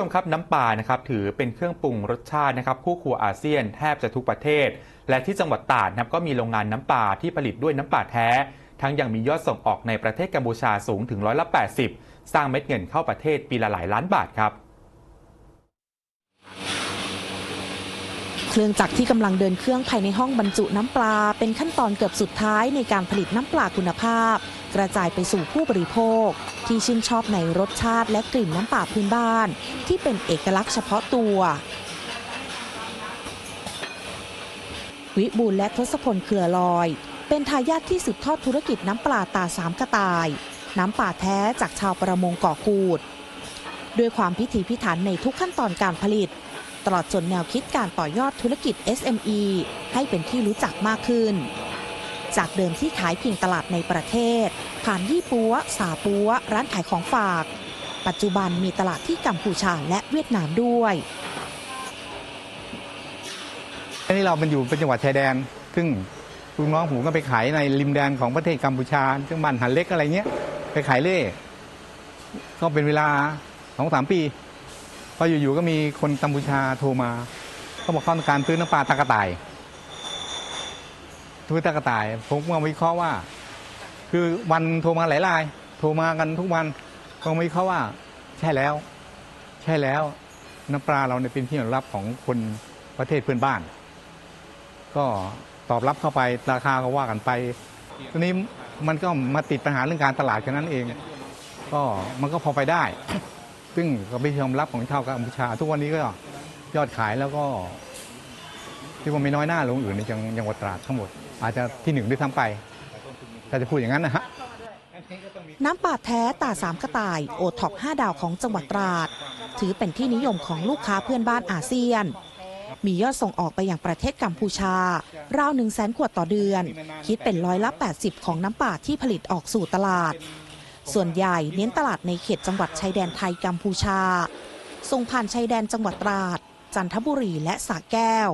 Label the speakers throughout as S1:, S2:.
S1: ชมครับน้ำปลานะครับถือเป็นเครื่องปรุงรสชาตินะครับคู่ครัวอาเซียนแทบจะทุกประเทศ และที่จังหวัดตราดนะครับก็มีโรงงานน้ำปลาที่ผลิตด้วยน้ำปลาแท้ ทั้งยังมียอดส่งออกในประเทศกัมพูชาสูงถึงร้อยละ80 สร้างเม็ดเงินเข้าประเทศปีละหลายล้านบาทครับ
S2: เครื่องจักรที่กำลังเดินเครื่องภายในห้องบรรจุน้ำปลา เป็นขั้นตอนเกือบสุดท้ายในการผลิตน้ำปลาคุณภาพ กระจายไปสู่ผู้บริโภค ที่ชื่นชอบในรสชาติและกลิ่นน้ำปลาพื้นบ้าน ที่เป็นเอกลักษณ์เฉพาะตัว วิบูลและทศพลเครือลอย เป็นทายาทที่สืบทอดธุรกิจน้ำปลาตาสามกระต่าย น้ำปลาแท้จากชาวประมงเกาะกูดด้วยความพิถีพิถันในทุกขั้นตอนการผลิต ตลอดจนแนวคิดการต่อยอดธุรกิจ SME ให้เป็นที่รู้จักมากขึ้น จากเดิมที่ขายเพียงตลาดในประเทศ ผ่านยี่ปัว สาปัว ร้านขายของฝาก ปัจจุบันมีตลาดที่กัมพูชาและเวียดนามด้วย
S3: อันนี้เรามันอยู่เป็นจังหวัดชายแดน ซึ่งลูกน้องผมก็ไปขายในริมแดนของประเทศกัมพูชาจังบ้านหันเล็กอะไรเงี้ย ไปขายเล่ก็เป็นเวลาสองสามปี พออยู่ๆก็มีคนกัมพูชาโทรมาเขาบอกเขาต้องการซื้อน้ำปลาตากระต่ายซื้อตากระต่าย ผมก็มาวิเคราะห์ว่า คือวันโทรมาหลายราย โทรมากันทุกวันก็มาวิเคราะห์ว่า ใช่แล้ว ใช่แล้ว น้ำปลาเราเนี่ยเป็นที่ยอมรับของคนประเทศเพื่อนบ้าน ก็ตอบรับเข้าไปราคาก็ว่ากันไปทีนี้มันก็มาติดปัญหาเรื่องการตลาดแค่นั้นเอง ก็มันก็พอไปได้ ซึ่งก็เป็นที่ยอมรับของชาวกัมพูชา ทุกวันนี้ก็ยอดขายแล้วก็ที่ว่าไม่น้อยหน้าลงอื่นในจังหวัดตราดทั้งหมด อาจจะที่หนึ่งด้วยซ้ำไป ถ้าจะพูดอย่างนั้นนะฮะ
S2: น้ำปลาแท้ตาสามกระต่าย โอท็อป5ดาวของจังหวัดตราด ถือเป็นที่นิยมของลูกค้าเพื่อนบ้านอาเซียน มียอดส่งออกไปอยังประเทศกัมพูชา ราว1 0 0 0 0แสนขวดต่อเดือน คิดเป็นร้อยละ 80 ของน้ำปลาที่ผลิตออกสู่ตลาด ส่วนใหญ่เน้นตลาดในเขตจังหวัดชายแดนไทยกัมพูชา ส่งผ่านชายแดนจังหวัดตราด จันทบุรีและสระแก้ว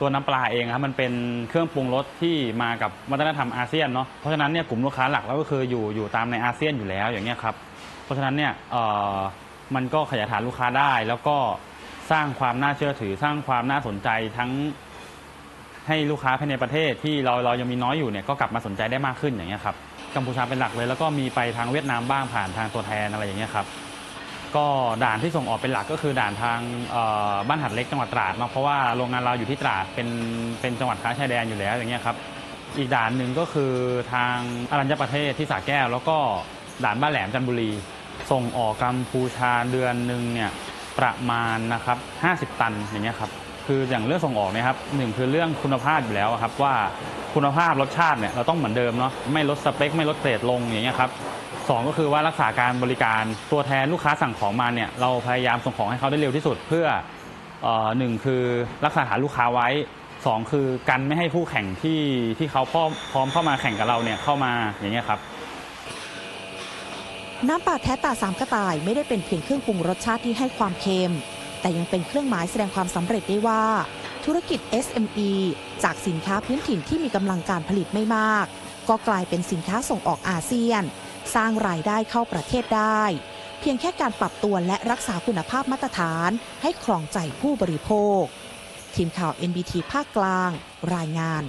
S4: ตัวน้ำปลาเองครับมันเป็นเครื่องปรุงรสที่มากับวัฒนธรรมอาเซียนเนาะเพราะฉะนั้นเนี่ยกลุ่มลูกค้าหลักแล้วก็คืออยู่อยู่ตามในอาเซียนอยู่แล้วอย่างเงี้ยครับเพราะฉะนั้นเนี่ยเอ่อมันก็ขยายฐานลูกค้าได้ แล้วก็สร้างความน่าเชื่อถือ สร้างความน่าสนใจทั้งให้ลูกค้าภายในประเทศที่เราเรายังมีน้อยอยู่เนี่ยก็กลับมาสนใจได้มากขึ้นอย่างเงี้ยครับ กัมพูชาเป็นหลักเลย แล้วก็มีไปทางเวียดนามบ้างผ่านทางตัวแทนอะไรอย่างเงี้ยครับก็ด่านที่ส่งออกเป็นหลักก็คือด่านทางบ้านหัดเล็กจังหวัดตราดเนาะเพราะว่าโรงงานเราอยู่ที่ตราดเป็นเป็นจังหวัดค้าชายแดนอยู่แล้วอย่างเงี้ยครับอีกด่านหนึ่งก็คือทางอรัญญประเทศที่สระแก้ว แล้วก็ด่านบ้านแหลมจันทบุรี ส่งออกกัมพูชาเดือนหนึ่งเนี่ยประมาณนะครับ50 ตันอย่างเงี้ยครับคืออย่างเรื่องส่งออกเนี่ยครับหนึ่งคือเรื่องคุณภาพอยู่แล้วครับว่า คุณภาพรสชาติเนี่ยเราต้องเหมือนเดิมเนาะไม่ลดสเปค ไม่ลดเกรดลงอย่างเงี้ยครับสองก็คือว่ารักษาการบริการตัวแทนลูกค้าสั่งของมาเนี่ยเราพยายามส่งของให้เขาได้เร็วที่สุดเพื่อเอ่อหนึ่งคือรักษาฐานลูกค้าไว้สองคือกันไม่ให้ผู้แข่งที่ที่เขาพร้อมพร้อมเข้ามาแข่งกับเราเนี่ยเข้ามาอย่างเงี้ยครับ
S2: น้ำปลาแท้ตาสามกระต่ายไม่ได้เป็นเพียงเครื่องปรุงรสชาติที่ให้ความเค็มแต่ยังเป็นเครื่องหมายแสดงความสำเร็จได้ว่า ธุรกิจ SME จากสินค้าพื้นถิ่นที่มีกำลังการผลิตไม่มาก ก็กลายเป็นสินค้าส่งออกอาเซียน สร้างรายได้เข้าประเทศได้ เพียงแค่การปรับตัวและรักษาคุณภาพมาตรฐานให้ครองใจผู้บริโภค ทีมข่าว NBT ภาคกลาง รายงาน